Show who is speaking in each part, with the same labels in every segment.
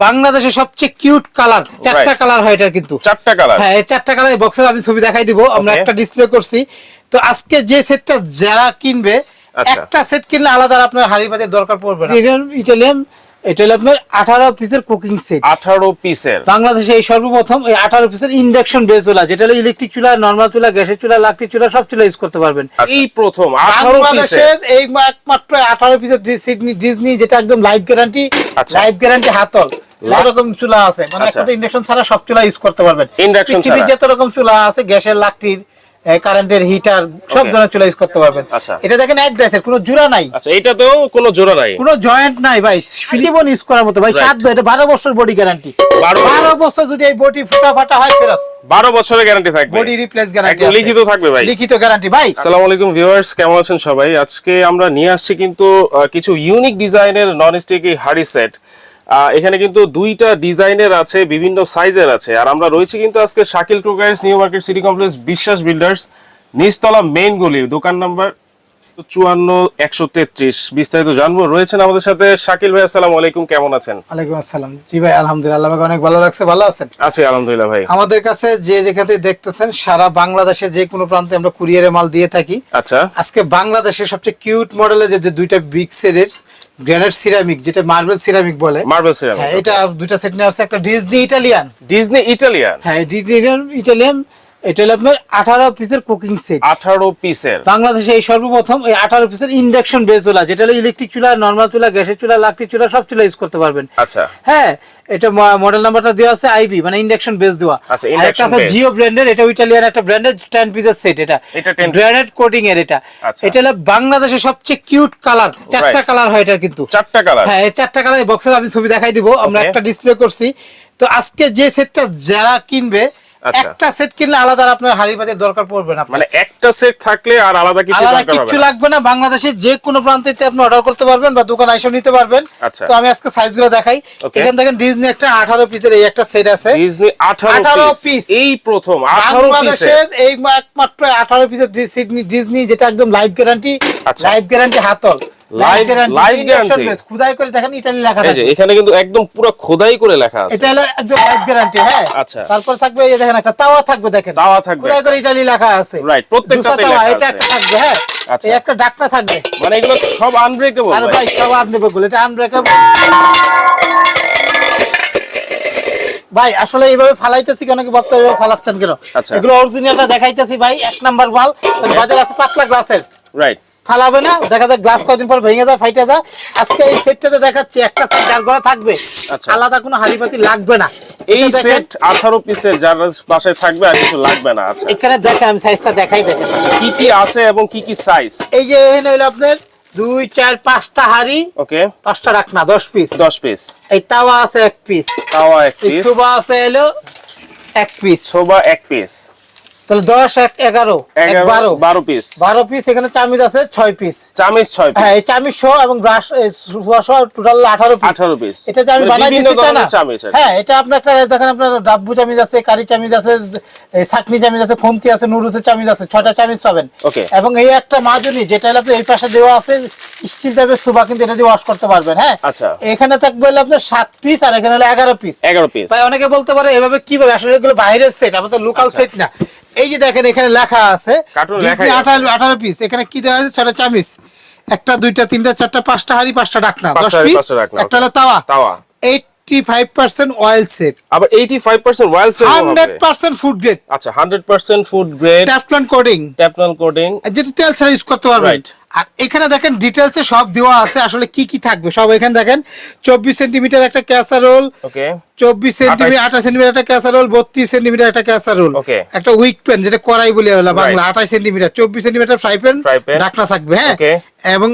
Speaker 1: বাংলাদেশের সবচেয়ে cute colour চারটা কালার হয় এটা কিন্তু।
Speaker 2: চারটা কালার
Speaker 1: হ্যাঁ এই চারটা কালার বক্সের আমি ছবি দেখাই দিব আমরা একটা ডিসপ্লে করছি। তো আজকে যে সেটটা যারা কিনবে
Speaker 2: আচ্ছা।
Speaker 1: একটা সেট কিনলে আলাদা আপনার হাড়ি পাতির দরকার পড়বে না। ইটালিয়ান এটা হলো আপনার আঠারো পিসের কুকিং সেট
Speaker 2: আঠারো পিসের
Speaker 1: বাংলাদেশে এই সর্বপ্রথম এই আঠারো পিসের ইন্ডাকশন বেস চুলা যেটা হলো ইলেকট্রিক চুলা নর্মাল চুলা গ্যাসের চুলা লাকড়ি চুলা সব চুলা ইউজ করতে পারবেন।
Speaker 2: এই প্রথম
Speaker 1: বাংলাদেশের এই একমাত্র আঠারো পিসের ডিজনি যেটা একদম লাইফ গ্যারান্টি
Speaker 2: আচ্ছা।
Speaker 1: লাইফ গ্যারান্টি হাতল। চুলা আছে মানে
Speaker 2: আচ্ছা।
Speaker 1: একটা ইন্ডাকশন ছাড়া সব চুলা ইউজ করতে পারবেন। পৃথিবীর। যত রকম চুলা আছে গ্যাসের লাকড়ির কারেন্টের হিটার সব. ধরনের চুলা ইউজ করতে পারবেন।
Speaker 2: আচ্ছা।
Speaker 1: এটা দেখেন এক ড্রেসের কোনো জোড়া নাই।
Speaker 2: আচ্ছা এটাতেও কোনো জোড়া নাই?
Speaker 1: কোনো জয়েন্ট নাই ভাই ফিলিবন ইউজ করার মতো। ভাই সাত এটা বারো বছর বডি গ্যারান্টি
Speaker 2: বারো বছর।
Speaker 1: যদি এই বডি ফুটা ফাটা হয় ফেরত।
Speaker 2: বারো বছরের গ্যারান্টি থাকবে।
Speaker 1: বডি রিপ্লেস গ্যারান্টি
Speaker 2: লিখিত থাকবে ভাই।
Speaker 1: লিখিত গ্যারান্টি ভাই
Speaker 2: আসসালামু আলাইকুম ভিউয়ার্স কেমন আছেন সবাই? আজকে আমরা নিয়ে আসছি কিন্তু কিছু ইউনিক ডিজাইনের নন স্টিকি হাড়ি সেট এখানে কিন্তু দুইটা ডিজাইনের আছে বিভিন্ন সাইজের আছে। আর আমরা রয়েছি কিন্তু আজকে Shakil ক্রোকাইস New Market City Complex Biswas Builders নিচতলা মেইন গলি দোকান নাম্বার চুয়ান্ন একশো তেত্রিশ। বিস্তারিত জানব। রয়েছেন আমাদের সাথে শাকিল ভাই আসসালামু আলাইকুম। কেমন আছেন?
Speaker 1: ওয়ালাইকুম আসসালাম। জি ভাই আলহামদুলিল্লাহ আল্লাহ অনেক ভালো লাগছে। ভালো আছেন?
Speaker 2: আছি আলহামদুলিল্লাহ ভাই।
Speaker 1: আমাদের কাছে যে যেখানে দেখতেছেন সারা বাংলাদেশে যে কোনো প্রান্তে আমরা কুরিয়ারে মাল দিয়ে থাকি।
Speaker 2: আচ্ছা।
Speaker 1: আজকে বাংলাদেশের সবচেয়ে কিউট মডেলের যে যে দুইটা বিগ সেটের গ্রানাইট সিরামিক যেটা মার্বেল সিরামিক বলে।
Speaker 2: মার্বেল সিরামিক হ্যাঁ
Speaker 1: এটা দুইটা সেট নিয়ে আসছে একটা ডিজনি ইটালিয়ান
Speaker 2: ডিজনি ইটালিয়ান
Speaker 1: হ্যাঁ ডিজনি ইটালিয়ান এটা হলো আপনার আঠারো পিসের কুকিং সেট
Speaker 2: আঠারো পিসের
Speaker 1: বাংলাদেশে এই সর্বপ্রথম এই আঠারো পিসের ইন্ডাকশন বেস চুলা যেটা হলো ইলেকট্রিক চুলা নর্মাল চুলা গ্যাসের চুলা লাকড়ি চুলা সব চুলা ইউজ করতে পারবেন।
Speaker 2: আচ্ছা।
Speaker 1: হ্যাঁ এটা মডেল নাম্বারটা দেওয়া আছে আইবি মানে ইন্ডাকশন বেস দেওয়া।
Speaker 2: আচ্ছা,
Speaker 1: আর একটা আছে জিও ব্র্যান্ডের এটা ইটালিয়ান একটা ব্র্যান্ডের 10 পিসের সেট এটা।
Speaker 2: 10
Speaker 1: কোটিং এর এটা।
Speaker 2: আচ্ছা।
Speaker 1: এটা হলো বাংলাদেশের সবচেয়ে কিউট কালার চারটা কালার হয় এটা কিন্তু।
Speaker 2: চারটা কালার
Speaker 1: হ্যাঁ এই চারটা কালার বক্সের আমি ছবি দেখাই দিব। আমরা একটা ডিসপ্লে করছি। তো আজকে যে সেটটা যারা কিনবে। একটা সেট কিনলে আলাদা আপনার হাড়ি পাতির দরকার পড়বে না
Speaker 2: মানে একটা সেট থাকলে আর আলাদা কিছু
Speaker 1: আলাদা
Speaker 2: না।
Speaker 1: লাগবে না। বাংলাদেশের যে কোনো প্রান্তে আপনি অর্ডার করতে পারবেন বা দোকান এসে নিতে পারবেন।
Speaker 2: আচ্ছা।
Speaker 1: তো আমি আজকে সাইজগুলো দেখাই. এখান দেখেন ডিজনি একটা আঠারো পিসের এই একটা সেট আছে।
Speaker 2: ডিজনি 18
Speaker 1: 18
Speaker 2: পিস এই প্রথম 18
Speaker 1: বাংলাদেশের এই একমাত্র আঠারো পিসের ডিজনি ডিজনি যেটা একদম লাইফ গ্যারান্টি
Speaker 2: আচ্ছা।
Speaker 1: লাইফ গ্যারান্টি হাতল।
Speaker 2: Live- live guarantee?
Speaker 1: খুদাই করে দেখেন ইটালি লেখা
Speaker 2: এই এখানে কিন্তু একদম পুরো খোদাই করে লেখা আছে।
Speaker 1: এটা হলো একদম লাইফ গ্যারান্টি হ্যাঁ?
Speaker 2: আচ্ছা।
Speaker 1: তারপর থাকবে এই দেখেন একটা তাওয়া থাকবে দেখেন।
Speaker 2: তাওয়া থাকবে।
Speaker 1: খুদাই করে ইটালি লেখা আছে।
Speaker 2: Right, প্রত্যেকটাতেই
Speaker 1: দুসা তাওয়া, এটা একটা থাকবে হ্যাঁ?
Speaker 2: আচ্ছা।
Speaker 1: একটা ডাকনা থাকবে।
Speaker 2: মানে এগুলো সব আনব্রেকেবল
Speaker 1: আর ভাই। সব আনব্রেকেবল এটা আনব্রেকেবল ভাই আসলে এইভাবে ফালাইতেছি কেন কি ভাবতে ফালাচ্ছেন কেন?
Speaker 2: আচ্ছা।
Speaker 1: এগুলো অরিজিনালটা দেখাইতেছি ভাই এক নাম্বার মাল। বাজার আছে পাতলা গ্লাসের
Speaker 2: রাইট
Speaker 1: ফালাবে না। দেখা যায় গ্লাস কয়দিন পর ভেঙে যায় ফাইটে যায়। আজকে এই সেটটাতে দেখাচ্ছি একটা সেট যার ঘরে থাকবে।
Speaker 2: আচ্ছা।
Speaker 1: আলাদা কোনো হাড়িপাতি লাগবে না।
Speaker 2: এই সেট 18 পিসের যার বাসায় থাকবে আর কিছু লাগবে না। আচ্ছা।
Speaker 1: এখানে দেখেন আমি সাইজটা দেখাই দেখেন।
Speaker 2: কি কি আছে এবং কি কি সাইজ
Speaker 1: এই যে এখানে হইল আপনার দুই চার পাঁচটা হাড়ি।
Speaker 2: ওকে
Speaker 1: পাঁচটা রাখনা দশ পিস
Speaker 2: 10 পিস
Speaker 1: এই তাওয়া আছে এক পিস
Speaker 2: তাওয়া এক পিস
Speaker 1: সুবা আছে এলো এক পিস
Speaker 2: সোবা এক পিস
Speaker 1: তাহলে দশ এক এগারো
Speaker 2: 11
Speaker 1: বারো।
Speaker 2: পিস
Speaker 1: বারো পিস এখানে চামিজ আছে ছয় পিস
Speaker 2: 6
Speaker 1: হ্যাঁ এই
Speaker 2: পিস
Speaker 1: চামিজ সহ এবং ব্রাশ সহ টোটাল আঠারো পিস
Speaker 2: 18 পিস
Speaker 1: এটা যে আমি
Speaker 2: মানে
Speaker 1: বানাই দিচ্ছি তা না। হ্যাঁ এটা আপনার একটা দেখেন আপনার ডাব্বু চামিজ আছে কারি চামিজ আছে এই সাকনি চামিজ আছে খন্তি আছে নুডলসের চামিজ আছে ছয়টা চামিজ পাবেন। এবং এই একটা মাজুনি যেটা আপনি এই পাশে দেওয়া আছে স্টিল টাইপের সুবা কিন্তু এটা দিয়ে ওয়াশ করতে পারবেন হ্যাঁ?
Speaker 2: আচ্ছা।
Speaker 1: এখানে থাকবে হলো আপনার সাত পিস আর এখানে হলো এগারো পিস
Speaker 2: 11 পিস
Speaker 1: তাই অনেকে বলতে পারে এভাবে কীভাবে আসলে এগুলো বাইরের সেট আমাদের লোকাল। সেট না। এই যে দেখেন এখানে লেখা আছে। আঠারো আঠারো পিস এখানে কি দেওয়া আছে? ছটা চামিচ। একটা দুইটা তিনটা চারটা পাঁচটা হাড়ি পাঁচটা ডাকনা। দশ পিস একটা হলো তাওয়া।
Speaker 2: তাওয়া।
Speaker 1: Eighty five percent oil save
Speaker 2: আবার 85% ওয়াইল সেল
Speaker 1: হান্ড্রেড পার্সেন্ট ফুড গ্রেড
Speaker 2: আচ্ছা 100% food grade
Speaker 1: Teflon coating
Speaker 2: Teflon coating
Speaker 1: যেটা তেল ছাড়া ইউজ করতে পারবেন. আর এখানে দেখেন ডিটেলসে সব দেওয়া আছে আসলে কি কি থাকবে? সব এখানে দেখেন চব্বিশ সেন্টিমিটার একটা ক্যাসারোল চব্বিশ সেন্টিমিটার আঠাশ সেন্টিমিটার একটা ক্যাসারোল বত্রিশ সেন্টিমিটার একটা ক্যাসারোল. একটা উইক প্যান যেটা কড়াই বলে হলো বাংলা আঠাশ সেন্টিমিটার চব্বিশ সেন্টিমিটার ফ্রাই প্যান. ঢাকনা থাকবে হ্যাঁ? এবং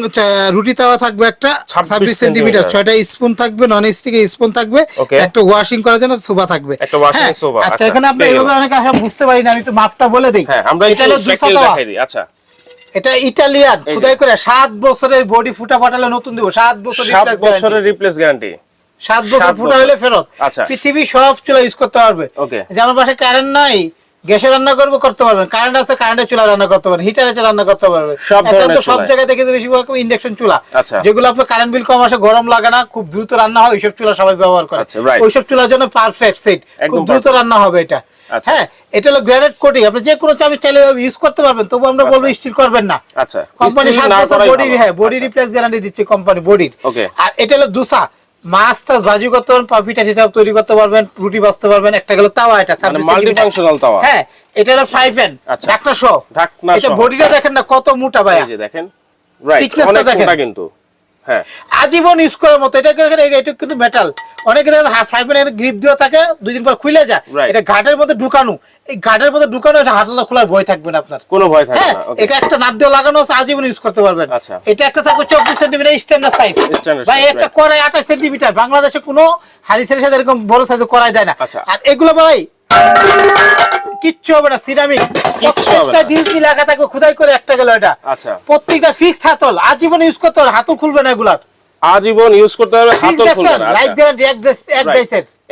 Speaker 1: রুটি তাওয়া থাকবে একটা ছাব্বিশ সেন্টিমিটার। ছয়টা স্পুন থাকবে নন স্টিক স্পুন থাকবে একটা ওয়াশিং করার জন্য সোফা থাকবে। হ্যাঁ, আচ্ছা
Speaker 2: আচ্ছা,
Speaker 1: এখানে আপনি এইভাবে। অনেকে আসলে বুঝতে পারি না আমি একটু মাপটা বলে দিই।
Speaker 2: হ্যাঁ
Speaker 1: এটা হলো দুশো
Speaker 2: আচ্ছা।
Speaker 1: এটা ইটালিয়ান
Speaker 2: যে।
Speaker 1: খুদাই করে সাত বছরের বডি ফুটা ফাটালে নতুন দিব সাত বছর
Speaker 2: 7 বছরের রিপ্লেস গ্যারান্টি
Speaker 1: সাত বছর ফুটা হলে ফেরত।
Speaker 2: আচ্ছা।
Speaker 1: পৃথিবী সব চুলা ইউজ করতে পারবে।
Speaker 2: Okay.
Speaker 1: যে আমার পাশে কারেন্ট নাই গ্যাসে রান্না করব করতে পারবেন। কারেন্ট আছে কারেন্টের চুলা রান্না করতে পারবেন। হিটার রান্না করতে পারবেন।
Speaker 2: সব
Speaker 1: এখন
Speaker 2: ধরনের
Speaker 1: তো সব। জায়গায় দেখে বেশিরভাগ ইন্ডাকশন চুলা।
Speaker 2: আচ্ছা।
Speaker 1: যেগুলো আপনার কারেন্ট বিল কম আসে গরম লাগে না খুব দ্রুত রান্না হয় ওইসব চুলা সবাই ব্যবহার করে।
Speaker 2: আচ্ছা,
Speaker 1: ওইসব চুলার জন্য পারফেক্ট সেট খুব দ্রুত রান্না হবে এটা। হ্যাঁ এটা হলো গ্রানাইট কোটিং আপনি যে কোনো চাবি চাইলে ইউজ করতে পারবেন তবু আমরা বলব স্টিল করবেন না।
Speaker 2: আচ্ছা।
Speaker 1: কোম্পানি সাত বছর বডি হ্যাঁ বডি
Speaker 2: আচ্ছা।
Speaker 1: রিপ্লেস গ্যারান্টি দিচ্ছে কোম্পানি বডির আর এটা হলো দুসা। মাছ টাছ ভাজি করতে পারবেন পিঠা টিঠা তৈরি করতে পারবেন রুটি বাজতে পারবেন একটা গেল তাওয়া এটা
Speaker 2: মানে
Speaker 1: 26
Speaker 2: মাল্টি ফাংশনাল তাওয়া।
Speaker 1: হ্যাঁ এটা হলো ফ্রাই প্যান
Speaker 2: আচ্ছা।
Speaker 1: ঢাকনা সহ।
Speaker 2: ঢাকনা
Speaker 1: এটা বডিটা দেখেন না কত মোটা
Speaker 2: এই দেখেন। রাইট অনেক। মোটা কিন্তু।
Speaker 1: আজীবন ইউজ করার মতো। এটা এটা কিন্তু মেটাল অনেকে দেখেন ফ্রাই প্যান গ্রিপ দেওয়া থাকে দুই দিন পর খুলে যায়। এটা ঘাটের মধ্যে ঢুকানো। এই ঘাটের মধ্যে ঢুকানো এটা হাতলা খোলার ভয় থাকবে না আপনার।
Speaker 2: কোনো ভয় থাকে
Speaker 1: হ্যাঁ
Speaker 2: না
Speaker 1: এটা একটা নাট দিয়ে লাগানো আছে আজীবন ইউজ করতে পারবেন।
Speaker 2: আচ্ছা।
Speaker 1: এটা একটা থাকবে চব্বিশ সেন্টিমিটার স্ট্যান্ডার্ড সাইজ ভাই একটা কড়াই আঠাশ সেন্টিমিটার বাংলাদেশে কোনো হারিসের সাথে এরকম বড় সাইজে কড়াই দেয় না।
Speaker 2: আচ্ছা।
Speaker 1: আর এগুলো ভাই কিচ্ছু হবে না সিরামিক
Speaker 2: প্রত্যেকটা
Speaker 1: ডিসি। লাগা থাকবে খুদাই করে একটা গেল এটা
Speaker 2: আচ্ছা
Speaker 1: প্রত্যেকটা ফিক্সড হাতল আজীবন ইউজ করতে হবে হাতল খুলবে না এগুলার
Speaker 2: আজীবন ইউজ করতে হবে হাতল খুলবে না
Speaker 1: লাইফ
Speaker 2: আচ্ছা।
Speaker 1: গ্যারান্টি এক দেশ- এক
Speaker 2: Right.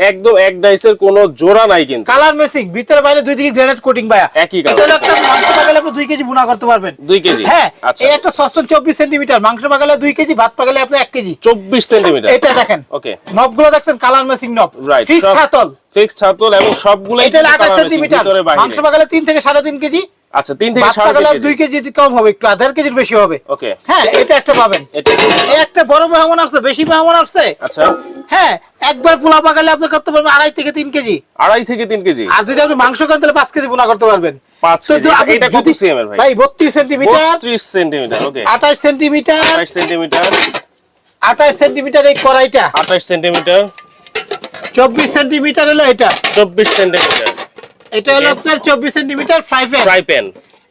Speaker 2: একদম এক ডাইসের কোনো জোড়া নাই কিন্তু।
Speaker 1: কালার মেসিং ভিতরে বাইরে দুই দিকে গ্রেনেড কোটিং ভাইয়া।
Speaker 2: একই।
Speaker 1: এটা একটা মাংস পাকালে আপনি দুই কেজি বুনা করতে পারবেন।
Speaker 2: দুই কেজি?
Speaker 1: হ্যাঁ
Speaker 2: আচ্ছা।
Speaker 1: এই একটা সস্তন চব্বিশ সেন্টিমিটার মাংস পাকালে দুই কেজি ভাত পাকালে আপনি এক কেজি।
Speaker 2: চব্বিশ সেন্টিমিটার
Speaker 1: এটা দেখেন।
Speaker 2: ওকে
Speaker 1: নবগুলো দেখছেন কালার মেসিং নব ফিক্স হাতল।
Speaker 2: ফিক্সড হাতল এবং সবগুলো
Speaker 1: এটা হলো আঠাশ সেন্টিমিটার মাংস পাকালে তিন থেকে সাড়ে তিন কেজি
Speaker 2: আচ্ছা তিন থেকে সাড়ে
Speaker 1: দুই
Speaker 2: কেজি
Speaker 1: কম হবে একটু দেড় কেজির বেশি হবে।
Speaker 2: ওকে।
Speaker 1: হ্যাঁ এটা একটা পাবেন। একটা বড় মেহমান আসছে বেশি মেহমান আসছে।
Speaker 2: আচ্ছা।
Speaker 1: হ্যাঁ একবার পোলা পাকালে আপনি করতে পারবেন আড়াই থেকে তিন কেজি।
Speaker 2: আড়াই থেকে তিন কেজি।
Speaker 1: আর যদি আপনি মাংস করেন তাহলে পাঁচ কেজি করতে পারবেন।
Speaker 2: ভাই?
Speaker 1: বত্রিশ সেন্টিমিটার।
Speaker 2: সেন্টিমিটার ওকে।
Speaker 1: আঠাশ সেন্টিমিটার।
Speaker 2: আঠাশ সেন্টিমিটার।
Speaker 1: আঠাশ সেন্টিমিটার এই কড়াইটা।
Speaker 2: আঠাশ সেন্টিমিটার।
Speaker 1: চব্বিশ সেন্টিমিটার হলো এটা।
Speaker 2: চব্বিশ সেন্টিমিটার।
Speaker 1: এটা হলো আপনার চব্বিশ centimetre fry pan
Speaker 2: fry pan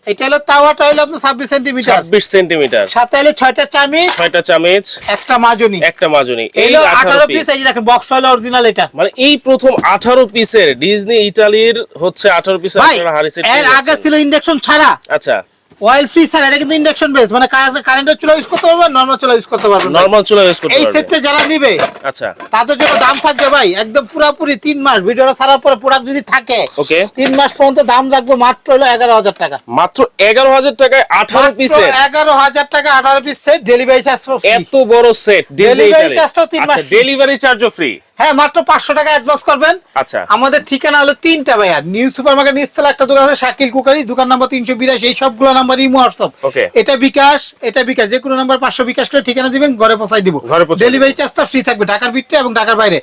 Speaker 1: এটা হলো তাওয়াটা হলো আপনার ছাব্বিশ সেন্টিমিটার।
Speaker 2: ছাব্বিশ সেন্টিমিটার।
Speaker 1: সাথে হলো ছয়টা চামিচ।
Speaker 2: ছয়টা চামচ।
Speaker 1: একটা মাজনি।
Speaker 2: একটা মাজনি। এই
Speaker 1: এলো
Speaker 2: আঠারো
Speaker 1: আঠারো
Speaker 2: পিস
Speaker 1: পিস এই দেখেন বক্স হলো অরিজিনাল এটা।
Speaker 2: মানে এই প্রথম আঠারো পিসের ডিজনি ইটালির হচ্ছে আঠারো পিসের
Speaker 1: ভাই
Speaker 2: আপনারা হারিসেট
Speaker 1: এর আগে ছিল ইন্ডাকশন ছাড়া।
Speaker 2: আচ্ছা।
Speaker 1: অয়েল ফ্রি ছাড়া এটা কিন্তু ইন্ডাকশন বেস মানে কারেন্টের চুলা ইউজ করতে পারবেন নর্মাল চুলা ইউজ করতে পারবেন।
Speaker 2: নরমাল চুলা ইউজ করতে
Speaker 1: এই সেটটা যারা নিবে
Speaker 2: আচ্ছা।
Speaker 1: তাদের জন্য দাম থাকবে ভাই একদম পুরাপুরি তিন মাস। ভিডিওটা ছাড়ার পরে প্রোডাক্ট যদি থাকে
Speaker 2: ওকে।
Speaker 1: তিন মাস পর্যন্ত দাম রাখব মাত্র হলো এগারো হাজার টাকা।
Speaker 2: মাত্র এগারো হাজার টাকায় আঠারো পিসের
Speaker 1: এগারো হাজার টাকা আঠারো পিস সেট ডেলিভারি চার্জ
Speaker 2: এত বড় সেট
Speaker 1: charge টাও তিন মাস free।
Speaker 2: ডেলিভারি চার্জও ফ্রি
Speaker 1: হ্যাঁ মাত্র পাঁচশো টাকা অ্যাডভান্স করবেন।
Speaker 2: আচ্ছা।
Speaker 1: আমাদের ঠিকানা হলো তিনটা ভাইয়া। নিউ সুপার মার্কেট নিচতলা একটা দোকান আছে শাকিল কুকারি দোকান নাম্বার তিনশো বিরাশি। এই সবগুলো নাম্বার ইমো হোয়াটসঅ্যাপ এটা বিকাশ এটা বিকাশ। যে কোনো নাম্বার পাঁচশো বিকাশ করে ঠিকানা দিবেন ঘরে পৌঁছাই দিব। ডেলিভারি চার্জটা ফ্রি থাকবে ঢাকার ভিতরে এবং ঢাকার বাইরে।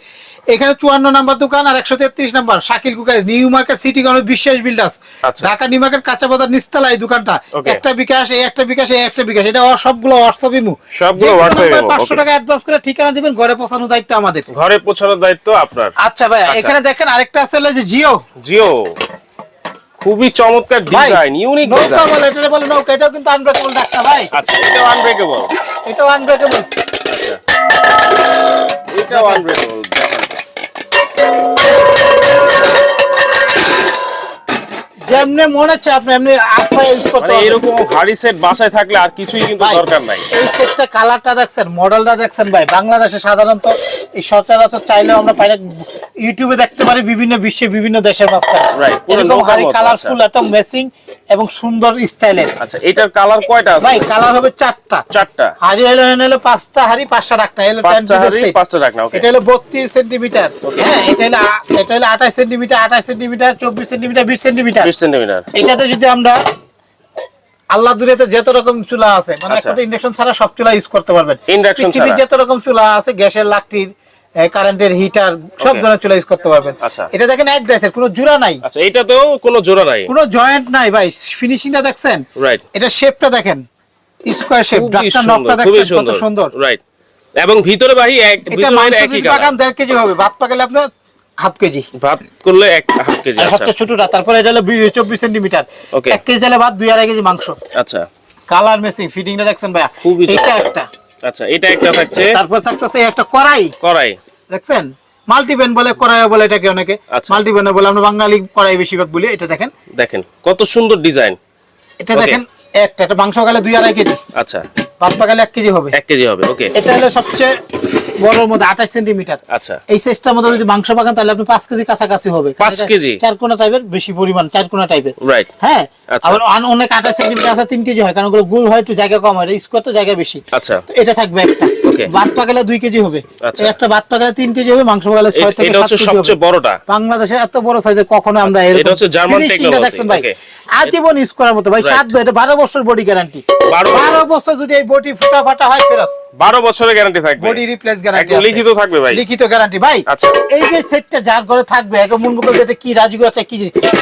Speaker 1: এখানে চুয়ান্ন নাম্বার দোকান আর একশো তেত্রিশ number Shakil cookery New Market City Biswas Builders. Dhaka New Market কাঁচা বাজার নিচতলা এই দোকানটা। একটা বিকাশ এই একটা বিকাশ এই একটা বিকাশ। এটা সবগুলো হোয়াটসঅ্যাপ ইমো
Speaker 2: সবগুলো WhatsApp
Speaker 1: পাঁচশো টাকা অ্যাডভান্স করে ঠিকানা দিবেন ঘরে পৌঁছানোর দায়িত্ব আমাদের।
Speaker 2: ঘরে পৌঁছানোর দায়িত্ব আপনার।
Speaker 1: আচ্ছা ভাই
Speaker 2: আচ্ছা।
Speaker 1: এখানে দেখেন আরেকটা আছে যে জিও।
Speaker 2: জিও। খুবই চমৎকার ডিজাইন ইউনিক
Speaker 1: নৌকা
Speaker 2: ডিজাইন।
Speaker 1: বলে এটা বলে নৌকা এটাও কিন্তু আনব্রেকেবল ডাক্তার ভাই।
Speaker 2: আচ্ছা এটাও আনব্রেকেবল
Speaker 1: এটাও আনব্রেকেবল আচ্ছা।
Speaker 2: এটাও আনব্রেকেবল দেখেন।
Speaker 1: যেমনি মনে হচ্ছে আপনি এমনি ইউজ করতে
Speaker 2: মানে এরকম সেট বাসায় থাকলে আর কিছুই কিন্তু দরকার নাই।
Speaker 1: এই সেটটা কালারটা দেখছেন মডেলটা দেখছেন ভাই। বাংলাদেশে সাধারণত এই সচরাচর চাইলেও আমরা পাই ইউটিউবে দেখতে পারি বিভিন্ন বিশ্বে বিভিন্ন দেশের মাঝখানে। এরকম হাড়ি কালারফুল এত মেসিং এবং সুন্দর স্টাইলের।
Speaker 2: আচ্ছা এটার কালার কয়টা আছে?
Speaker 1: ভাই কালার হবে চারটা।
Speaker 2: চারটা।
Speaker 1: হাড়ি হলো হলো পাঁচটা হাড়ি পাঁচটা রাখনা। এলো
Speaker 2: পাঁচটা হাড়ি পাঁচটা রাখনা ওকে
Speaker 1: এটা হলো বত্রিশ সেন্টিমিটার হ্যাঁ এটা হলো এটা হলো আঠাশ সেন্টিমিটার আঠাশ সেন্টিমিটার চব্বিশ সেন্টিমিটার বিশ সেন্টিমিটার
Speaker 2: বিশ সেন্টিমিটার
Speaker 1: এটাতে যদি আমরা আল্লাহ দূরেতে যত রকম চুলা আছে মানে
Speaker 2: আচ্ছা।
Speaker 1: একটা ইন্ডাকশন ছাড়া সব চুলা ইউজ করতে পারবেন। পৃথিবীর
Speaker 2: ছাড়া।
Speaker 1: যত রকম চুলা আছে গ্যাসের লাকড়ির কারেন্টের হিটার সব ধরনের চুলা ইউজ করতে পারবেন।
Speaker 2: আচ্ছা।
Speaker 1: এটা দেখেন এক ড্রেসের কোনো জোড়া নাই।
Speaker 2: আচ্ছা এটাতেও কোনো জোড়া নাই?
Speaker 1: কোনো জয়েন্ট নাই ভাই ফিনিশিংটা দেখছেন?
Speaker 2: রাইট
Speaker 1: এটা শেপটা দেখেন স্কোয়ার শেপ ডাক্তার নকটা দেখছেন কত
Speaker 2: সুন্দর। রাইট এবং ভিতরে ভাই এক ভিতরে একই
Speaker 1: পাকান দেড় কেজি হবে। ভাত পাকালে আপনার হাফ কেজি।
Speaker 2: ভাত করলে এক হাফ কেজি আচ্ছা।
Speaker 1: সবচেয়ে ছোটটা তারপরে এটা হলো চব্বিশ সেন্টিমিটার. এক কেজি চালে ভাত দুই আড়াই কেজি মাংস।
Speaker 2: আচ্ছা।
Speaker 1: কালার মেসিং ফিটিংটা দেখছেন ভাইয়া?
Speaker 2: খুবই
Speaker 1: এটা একটা।
Speaker 2: আচ্ছা এটা একটা থাকছে।
Speaker 1: তারপর থাকতেছে একটা কড়াই।
Speaker 2: কড়াই।
Speaker 1: দেখছেন? মাল্টিপ্যান বলে কড়াই বলে এটাকে অনেকে।
Speaker 2: আচ্ছা।
Speaker 1: মাল্টিপ্যান বলে আমরা বাঙালি কড়াই বেশিরভাগ বলি এটা দেখেন।
Speaker 2: দেখেন কত সুন্দর ডিজাইন।
Speaker 1: এটা দেখেন একটা এটা মাংস গালে দুই আড়াই কেজি।
Speaker 2: আচ্ছা।
Speaker 1: ভাত পাকালে এক কেজি হবে।
Speaker 2: এক কেজি হবে ওকে
Speaker 1: এটা হলো সবচেয়ে বড়র মধ্যে আঠাশ সেন্টিমিটার।
Speaker 2: আচ্ছা।
Speaker 1: এই সাইজটার মধ্যে যদি মাংস পাকান তাহলে আপনি পাঁচ কেজি কাছাকাছি হবে।
Speaker 2: পাঁচ কেজি?
Speaker 1: চার কোনা টাইপের বেশি পরিমাণ চার কোনা টাইপের
Speaker 2: রাইট
Speaker 1: হ্যাঁ?
Speaker 2: আচ্ছা।
Speaker 1: আবার অনেক আঠাশ সেন্টিমিটার আছে তিন কেজি হয় কারণ ওগুলো গোল হয় একটু জায়গা কম হয় স্কোয়ার তো জায়গা বেশি।
Speaker 2: আচ্ছা।
Speaker 1: এটা থাকবে একটা. ভাত পাকালে দুই কেজি হবে।
Speaker 2: আচ্ছা।
Speaker 1: এই একটা ভাত পাকালে তিন কেজি হবে মাংস পাকালে ছয় থেকে
Speaker 2: এটা
Speaker 1: সাত কেজি
Speaker 2: সবচেয়ে বড়টা।
Speaker 1: বাংলাদেশে এত বড় সাইজের কখনো আমরা
Speaker 2: এটা
Speaker 1: এরকম
Speaker 2: হচ্ছে জার্মান
Speaker 1: finishing টা
Speaker 2: technology,
Speaker 1: দেখছেন ভাই? আজীবন ইউজ করার মতো। ভাই. সাত এটা বারো বছর বডি গ্যারান্টি?
Speaker 2: বারো বছর।
Speaker 1: যদি এই বডি ফুটা ফাটা হয় ফেরত।
Speaker 2: বারো বছরের গ্যারান্টি থাকবে।
Speaker 1: বডি রিপ্লেস গ্যারান্টি
Speaker 2: একদম লিখিত থাকবে ভাই।
Speaker 1: লিখিত গ্যারান্টি ভাই
Speaker 2: আচ্ছা।
Speaker 1: এই যে সেটটা যার ঘরে থাকবে একদম মন মতো যেটা কি রাজুগো একটা কি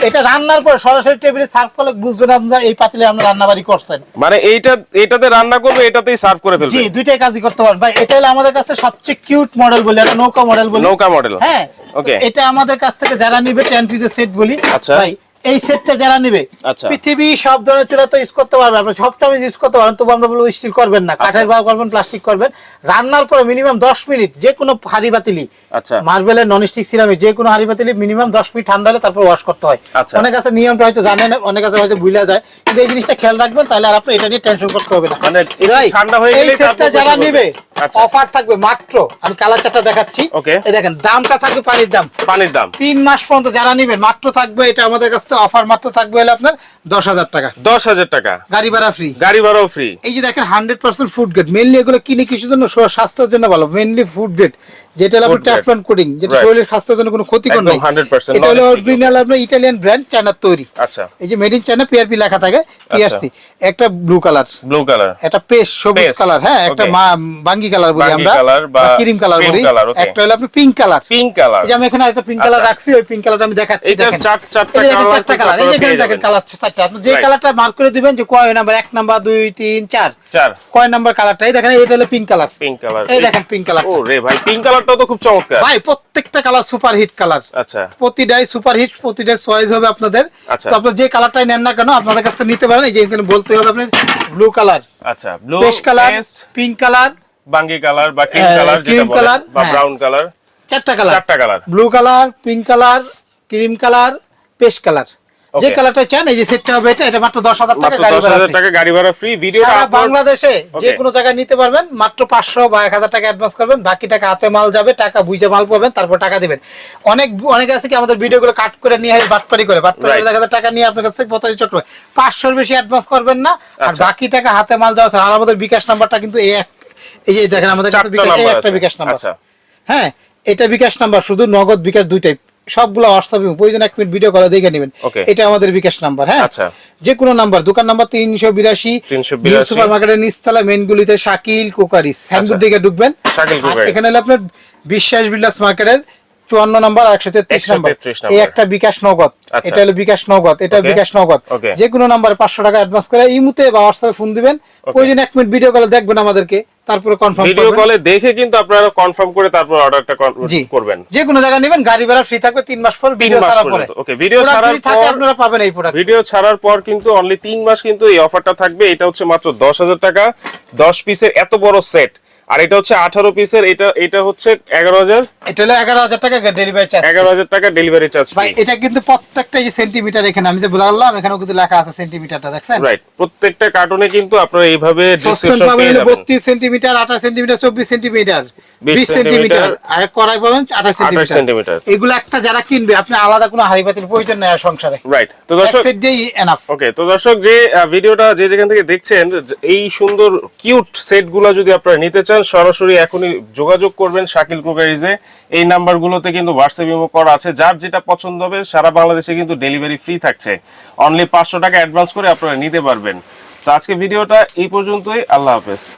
Speaker 1: এটা রান্নার পর সরাসরি টেবিলে সার্ভ করলে বুঝবেন আপনারা এই পাতিলে আমরা রান্না বাড়ি করছেন।
Speaker 2: মানে এইটা এটাতে রান্না করবে এটাতেই সার্ভ করে ফেলবে।
Speaker 1: জি দুইটাই কাজই করতে পারেন ভাই এটা হলো আমাদের কাছে সবচেয়ে কিউট মডেল বলি একটা নৌকা মডেল বলি।
Speaker 2: নৌকা মডেল
Speaker 1: হ্যাঁ ওকে এটা আমাদের কাছ থেকে যারা নিবে টেন পিসের সেট বলি।
Speaker 2: আচ্ছা।
Speaker 1: ভাই এই সেটটা যারা নিবে
Speaker 2: আচ্ছা।
Speaker 1: পৃথিবী সব ধরনের চুলা তো ইউজ করতে পারবেন আপনি সব চামিজ ইউজ করতে পারেন তবু আমরা বলব স্টিল করবেন না
Speaker 2: আচ্ছা।
Speaker 1: কাঠের ব্যবহার করবেন প্লাস্টিক করবেন রান্নার পরে মিনিমাম দশ মিনিট যে কোনো হাড়ি বাতিলি
Speaker 2: আচ্ছা।
Speaker 1: মার্বেলের নন স্টিক সিরামিক যে কোনো হাড়ি বাতিলি মিনিমাম দশ মিনিট ঠান্ডা হলে তারপর ওয়াশ করতে হয়। অনেক আছে নিয়মটা হয়তো জানেন না, অনেক আছে হয়তো ভুলে যায় কিন্তু এই জিনিসটা খেয়াল রাখবেন তাহলে আর আপনি এটা নিয়ে টেনশন করতে হবে না
Speaker 2: মানে হয়ে
Speaker 1: এই সেটটা যারা নিবে
Speaker 2: পারবে।
Speaker 1: অফার থাকবে মাত্র আমি কালার চারটা দেখাচ্ছি। এই দেখেন দামটা থাকবে পানির দাম।
Speaker 2: পানির দাম।
Speaker 1: তিন মাস পর্যন্ত যারা নিবেন মাত্র থাকবে এটা আমাদের কাছ থেকে অফার মাত্র থাকবে হলে আপনার দশ হাজার টাকা।
Speaker 2: দশ হাজার টাকা।
Speaker 1: গাড়ি ভাড়া ফ্রি
Speaker 2: গাড়ি ভাড়াও ফ্রি
Speaker 1: এই যে দেখেন hundred percent food grade mainly এগুলো কিনে কিছুর জন্য স্বাস্থ্যের জন্য ভালো। মেনলি ফুড গ্রেড যেটা হলো আপনার ট্যাফলন কোটিং যেটা শরীরের স্বাস্থ্যের জন্য কোনো নাই।
Speaker 2: 100%
Speaker 1: এটা হলো অরিজিনাল আপনার ইটালিয়ান ব্র্যান্ড চায়নার তৈরি।
Speaker 2: আচ্ছা।
Speaker 1: এই যে মেড ইন চায়না পিআরপি লেখা থাকে পিআরসি একটা ব্লু কালার
Speaker 2: ব্লু কালার
Speaker 1: একটা পেস্ট সবুজ কালার হ্যাঁ একটা
Speaker 2: okay.
Speaker 1: মা কালার বলি আমরা ক্রিম কালার বলি। একটা হলো আপনি পিঙ্ক কালার
Speaker 2: পিঙ্ক কালার
Speaker 1: এই যে আমি এখানে একটা পিঙ্ক কালার। রাখছি ওই পিঙ্ক কালারটা আমি দেখাচ্ছি দেখেন।
Speaker 2: চার- চারটা
Speaker 1: কালার এই যে এখানে দেখেন কালার চারটা। আপনি যে কালারটা মার্ক করে দিবেন যে কয় নাম্বার এক নাম্বার দুই তিন চার।
Speaker 2: চার।
Speaker 1: কয় নাম্বার কালারটা এই দেখেন এটা হলো পিঙ্ক কালার
Speaker 2: পিঙ্ক কালার
Speaker 1: এই দেখেন পিঙ্ক কালার
Speaker 2: ও রে ভাই পিঙ্ক কালারটাও তো খুব চমৎকার।
Speaker 1: ভাই প্রত্যেকটা কালার সুপার হিট কালার
Speaker 2: আচ্ছা।
Speaker 1: প্রতিটাই সুপার হিট প্রতিটাই চয়েস হবে আপনাদের।
Speaker 2: আচ্ছা।
Speaker 1: তো আপনার যে কালারটাই নেন না কেন আপনাদের কাছে নিতে পারেন। এই যে এখানে বলতে হবে আপনার ব্লু কালার
Speaker 2: আচ্ছা blue
Speaker 1: paste colour pink colour
Speaker 2: বাঙ্গি কালার বা ক্রিম
Speaker 1: হ্যাঁ,
Speaker 2: কালার
Speaker 1: colour,
Speaker 2: বলে বা
Speaker 1: হ্যাঁ।
Speaker 2: Brown colour.
Speaker 1: চারটা কালার।
Speaker 2: চারটা colour.
Speaker 1: Blue colour pink colour cream colour paste colour. যে কালারটা চান এই যে সেটটা হবে এটা এটা মাত্র দশ হাজার টাকা গাড়ি ভাড়া
Speaker 2: টাকা গাড়ি ভাড়া ফ্রি ভিডিও
Speaker 1: সারা বাংলাদেশে যে কোনো জায়গায় নিতে পারবেন মাত্র পাঁচশো বা এক হাজার টাকা অ্যাডভান্স করবেন। বাকি টাকা হাতে মাল যাবে টাকা বুঝে মাল পাবেন তারপর টাকা দিবেন। অনেক অনেক আছে কি আমাদের ভিডিওগুলো কাট করে নিয়ে আসে বাটপারি করে। বাটপারি করে. দেখা টাকা নিয়ে আপনার কাছে পঁচাশি চক্র। পাঁচশোর বেশি অ্যাডভান্স করবেন না। আর
Speaker 2: আচ্ছা।
Speaker 1: বাকি টাকা হাতে মাল দেওয়া আর আমাদের বিকাশ নাম্বারটা কিন্তু এই এক এই যে দেখেন আমাদের কাছে বিকাশ এই একটা বিকাশ নাম্বার
Speaker 2: আচ্ছা।
Speaker 1: হ্যাঁ এটা বিকাশ নাম্বার শুধু নগদ বিকাশ দুইটাই। সবগুলো হোয়াটসঅ্যাপে প্রয়োজন এক মিনিট ভিডিও কল দেখে নেবেন। এটা আমাদের বিকাশ নাম্বার হ্যাঁ?
Speaker 2: আচ্ছা।
Speaker 1: যে কোনো নাম্বার দোকান নাম্বার তিনশো বিরাশি
Speaker 2: 382
Speaker 1: সুপার মার্কেটের নিচতলা মেন গুলিতে শাকিল কোকারিস সাইনবোর্ড দিকে ঢুকবেন। এখানে হলো আপনার বিশ্বাস বিল্ডার্স মার্কেটের চুয়ান্ন নাম্বার একশো তেত্রিশ নাম্বার এই একটা বিকাশ নগদ।
Speaker 2: আচ্ছা।
Speaker 1: এটা হলো বিকাশ নগদ। এটা বিকাশ নগদ. যে কোনো নাম্বারে পাঁচশো টাকা অ্যাডভান্স করে ইমুতে বা হোয়াটসঅ্যাপে ফোন দিবেন। প্রয়োজন এক মিনিট ভিডিও কলে দেখবেন আমাদেরকে। তারপরে কনফার্ম
Speaker 2: ভিডিও কলে দেখে কিন্তু আপনারা কনফার্ম করে তারপর অর্ডারটা করবেন।
Speaker 1: যে কোনো জায়গায় নেবেন গাড়ি ভাড়া ফ্রি থাকবে তিন মাস পর ভিডিও ছাড়ার পরে।
Speaker 2: ওকে
Speaker 1: ভিডিও
Speaker 2: ছাড়ার পর-
Speaker 1: আপনারা পাবেন এই প্রোডাক্ট
Speaker 2: ভিডিও ছাড়ার পর কিন্তু অনলি তিন মাস কিন্তু এই অফারটা থাকবে। এটা হচ্ছে মাত্র দশ হাজার টাকা। দশ পিসের এত বড় সেট আর এটা হচ্ছে আঠারো পিসের এটা এটা হচ্ছে এগারো হাজার
Speaker 1: এটা হলো এগারো হাজার টাকা ডেলিভারি চার্জ
Speaker 2: এগারো হাজার টাকা ডেলিভারি চার্জ
Speaker 1: ভাই এটা কিন্তু প্রত্যেকটা এই সেন্টিমিটার এখানে আমি যে বললাম এখানেও কিন্তু লেখা আছে সেন্টিমিটারটা দেখছেন?
Speaker 2: রাইট প্রত্যেকটা কার্টুনে কিন্তু আপনারা এইভাবে ডিসক্রিপশন
Speaker 1: পাবেন বত্রিশ সেন্টিমিটার আঠাশ সেন্টিমিটার চব্বিশ সেন্টিমিটার বিশ সেন্টিমিটার
Speaker 2: সেন্টিমিটার,
Speaker 1: আর কড়াই পাবেন আঠাশ
Speaker 2: সেন্টিমিটার।
Speaker 1: সেন্টিমিটার এগুলো একটা যারা কিনবে আপনি আলাদা কোনো হাড়ি পাতির প্রয়োজন নেই সংসারে।
Speaker 2: রাইট তো দর্শক
Speaker 1: এনাফ
Speaker 2: ওকে তো দর্শক যে ভিডিওটা যে যেখান থেকে দেখছেন এই সুন্দর কিউট সেটগুলো যদি আপনারা নিতে চান সরাসরি এখনই যোগাযোগ করবেন শাকিল ক্রোকারিজে এই নাম্বারগুলোতে কিন্তু হোয়াটসঅ্যাপ ইমো করা আছে। যার যেটা পছন্দ হবে, সারা বাংলাদেশে কিন্তু ডেলিভারি ফ্রি থাকছে। অনলি পাঁচশো টাকা অ্যাডভান্স করে আপনারা নিতে পারবেন। তো আজকে ভিডিওটা এই পর্যন্তই। আল্লাহ হাফেজ।